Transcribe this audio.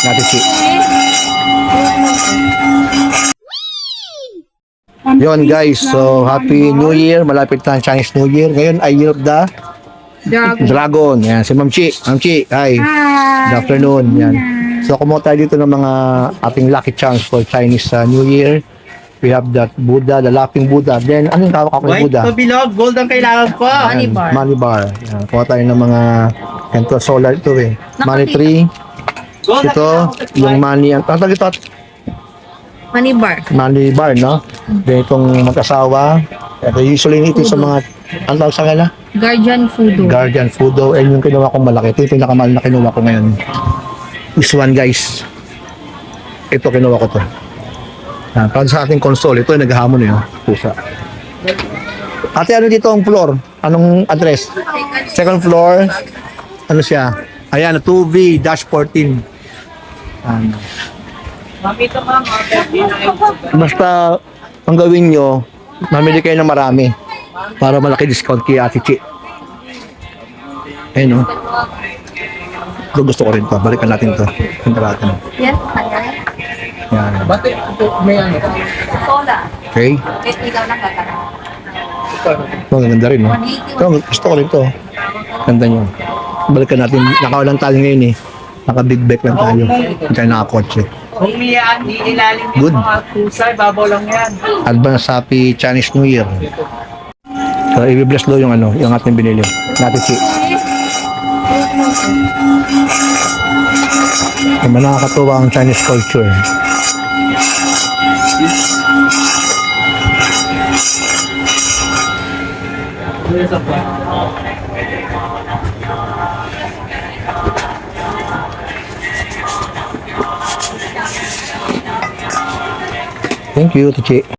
Natin si. Yon guys, so Happy New Year. Malapit na ang Chinese New Year. Ngayon ay Year of the Dragon. Dragon. Yan, si Ma'am Chi. Ma'am Chi, hi. Good afternoon. Yan. So kumuha tayo dito ng mga ating lucky chance for Chinese uh, New Year. We have that Buddha, the laughing Buddha. Then, anong tawag ako ng White Buddha? to bilog, gold ang kailangan ko. Money bar. Money bar. Yan, kuha tayo ng mga ento solar ito eh. Money tree. Ito, yung money, ang tawag ito, Money bar. money bar, no? Then itong mag-asawa. Ito, usually ito sa mga, ang tawag sa kanila? Guardian Fudo. Guardian Fudo. And yung kinuha kong malaki. Ito yung pinakamahal na kinuha ko ngayon. This one, guys. Ito, kinuha ko to. Yan, para sa ating console. Ito yung naghahamon yun. Pusa. Ate, ano dito ang floor? Anong address? Second floor. Ano siya? Ayan, 2V-14. Ano. Ma'am. Basta, ang gawin nyo, mamili kayo ng marami para malaki discount kay Ate Chi. Ayun, no? Ito gusto ko rin to. Balikan natin to. Punta natin. Yes, kaya. Yan. Ba't ito, may ano? Sola. Okay? Wait, ikaw lang kakara. Ito, ang ganda rin, no? Ito, gusto ko rin to. Ganda nyo. Balikan natin. Nakawalan tayo ngayon, eh. Naka-big bike lang tayo. Hindi tayo nakakotse. Kung yan, di ilalim Good. yung mga pusay, babaw lang yan. Advance Happy Chinese New Year. So, i-bless lo yung ano, yung ating binili. Natin si. Yung nakakatuwa ang Chinese culture. Thank you, Tichi.